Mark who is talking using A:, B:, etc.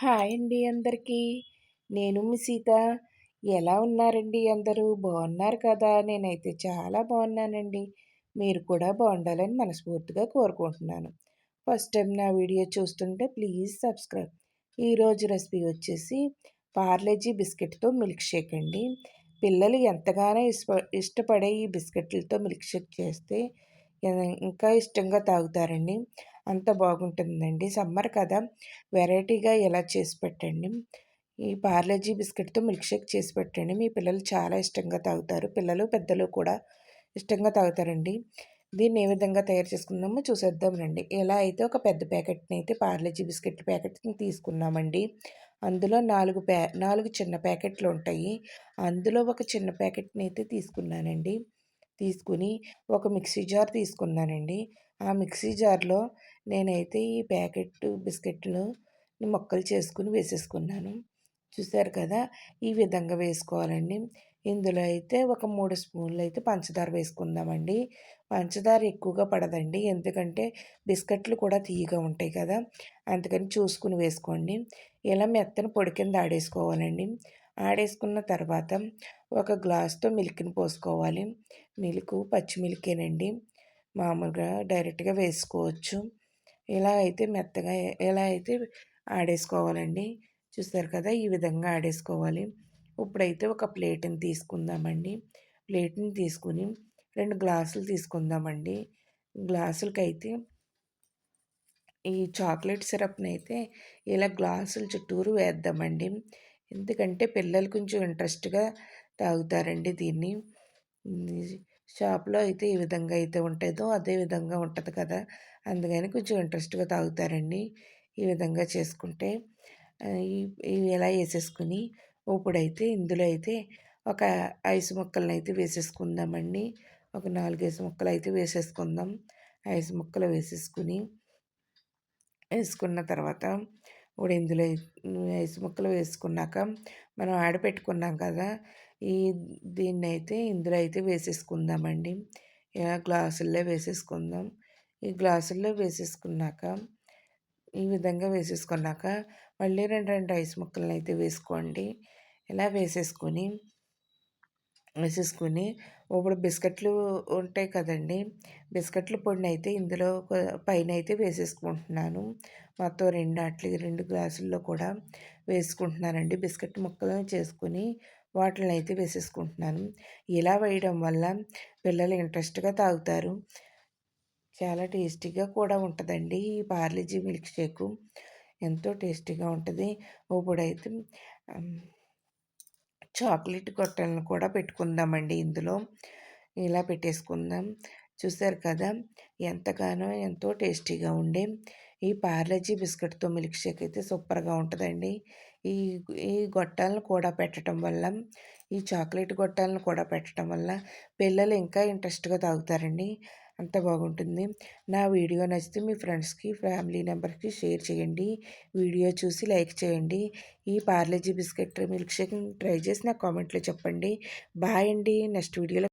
A: Hi అండి అందరికీ. నేను మీ సీత. ఎలా ఉన్నారండి అందరూ? బాగున్నారు కదా? నేనైతే చాలా బాగున్నానండి. మీరు కూడా బాగుండాలని మనస్ఫూర్తిగా కోరుకుంటున్నాను. ఫస్ట్ టైం నా వీడియో చూస్తుంటే ప్లీజ్ సబ్స్క్రైబ్. ఈరోజు రెసిపీ వచ్చేసి పార్లేజీ బిస్కెట్తో మిల్క్ షేక్ అండి. పిల్లలు ఎంతగానో ఇష్ట ఇష్టపడే ఈ బిస్కెట్లతో మిల్క్ షేక్ చేస్తే ఇంకా ఇష్టంగా తాగుతారండి. అంత బాగుంటుందండి. సమ్మర్ కదా! వెరైటీగా ఎలా చేసి పెట్టండి? ఈ పార్లేజీ బిస్కెట్తో మిల్క్ షేక్ చేసి పెట్టండి. మీ పిల్లలు చాలా ఇష్టంగా తాగుతారు. పిల్లలు పెద్దలు కూడా ఇష్టంగా తాగుతారండి. దీన్ని ఏ విధంగా తయారు చేసుకుందామో చూసేద్దాం రండి. ఎలా అయితే ఒక పెద్ద ప్యాకెట్ని అయితే పార్లేజీ బిస్కెట్ ప్యాకెట్ని తీసుకున్నామండి. అందులో నాలుగు ప్యా నాలుగు చిన్న ప్యాకెట్లు ఉంటాయి. అందులో ఒక చిన్న ప్యాకెట్ని అయితే తీసుకున్నానండి. తీసుకుని ఒక మిక్సీ జార్ తీసుకున్నానండి. ఆ మిక్సీ జార్లో నేనైతే ఈ ప్యాకెట్ బిస్కెట్లు మొక్కలు చేసుకుని వేసేసుకున్నాను. చూసారు కదా! ఈ విధంగా వేసుకోవాలండి. ఇందులో అయితే ఒక మూడు స్పూన్లు అయితే పంచదార వేసుకుందామండి. పంచదార ఎక్కువగా పడదండి. ఎందుకంటే బిస్కెట్లు కూడా తీయగా ఉంటాయి కదా! అందుకని చూసుకుని వేసుకోండి. ఇలా మెత్తని పొడి కింద ఆడేసుకోవాలండి. ఆడేసుకున్న తర్వాత ఒక గ్లాస్తో మిల్క్ని పోసుకోవాలి. మిల్క్ పచ్చి మిల్కేనండి మామూలుగా డైరెక్ట్గా వేసుకోవచ్చు. ఇలా అయితే మెత్తగా ఎలా అయితే ఆడేసుకోవాలండి. చూస్తారు కదా ఈ విధంగా ఆడేసుకోవాలి. ఇప్పుడైతే ఒక ప్లేట్ని తీసుకుందామండి. ప్లేట్ని తీసుకుని రెండు గ్లాసులు తీసుకుందామండి. గ్లాసులకైతే ఈ చాక్లెట్ సిరప్ని అయితే ఇలా గ్లాసుల చుట్టూరు వేద్దామండి. ఎందుకంటే పిల్లలు కొంచెం ఇంట్రెస్ట్గా తాగుతారండి దీన్ని. షాప్లో అయితే ఈ విధంగా అయితే ఉంటుందో అదే విధంగా ఉంటుంది కదా! అందుకని కొంచెం ఇంట్రెస్ట్గా తాగుతారండి. ఈ విధంగా చేసుకుంటే ఇవి ఎలా వేసేసుకుని ఇప్పుడైతే ఇందులో అయితే ఒక ఐసు ముక్కలను అయితే వేసేసుకుందామండి. ఒక నాలుగైదు ముక్కలు అయితే వేసేసుకుందాం. ఐసు ముక్కలు వేసేసుకుని వేసుకున్న తర్వాత ఇప్పుడు ఇందులో ఐసు ముక్కలు వేసుకున్నాక మనం ఆడపెట్టుకున్నాం కదా ఈ దీన్ని అయితే ఇందులో అయితే వేసేసుకుందామండి. ఇలా గ్లాసుల్లో వేసేసుకుందాం. ఈ గ్లాసుల్లో వేసేసుకున్నాక ఈ విధంగా వేసేసుకున్నాక మళ్ళీ రెండు రెండు ఐస్ ముక్కలను అయితే వేసుకోండి. ఇలా వేసేసుకొని వేసేసుకుని ఇప్పుడు బిస్కెట్లు ఉంటాయి కదండి. బిస్కెట్ల పొడిని అయితే ఇందులో పైన అయితే వేసేసుకుంటున్నాను. మొత్తం రెండు అట్లు రెండు గ్లాసుల్లో కూడా వేసుకుంటున్నానండి. బిస్కెట్ ముక్కలను చేసుకుని వాటిని అయితే వేసేసుకుంటున్నాను. ఇలా వేయడం వల్ల పిల్లలు ఇంట్రెస్ట్గా తాగుతారు. చాలా టేస్టీగా కూడా ఉంటుందండి ఈ పార్లేజీ మిల్క్ షేకు. ఎంతో టేస్టీగా ఉంటుంది. ఇప్పుడైతే చాక్లెట్ గొట్టలను కూడా పెట్టుకుందామండి ఇందులో. ఇలా పెట్టేసుకుందాం. చూసారు కదా ఎంతగానో ఎంతో టేస్టీగా ఉండే ఈ పార్లజీ బిస్కెట్తో మిల్క్ షేక్ అయితే సూపర్గా ఉంటుందండి. ఈ ఈ గొట్టాలను కూడా పెట్టడం వల్ల ఈ చాక్లెట్ గొట్టాలను కూడా పెట్టడం వల్ల పిల్లలు ఇంకా ఇంట్రెస్ట్గా తాగుతారండి. అంత బాగుంటుంది. నా వీడియో నచ్చితే మీ ఫ్రెండ్స్కి ఫ్యామిలీ మెంబర్స్కి షేర్ చేయండి. వీడియో చూసి లైక్ చేయండి. ఈ Parle G biscuit milk shake try చేసి నా కామెంట్లో చెప్పండి. బాయ్ అండి. నెక్స్ట్ వీడియోలో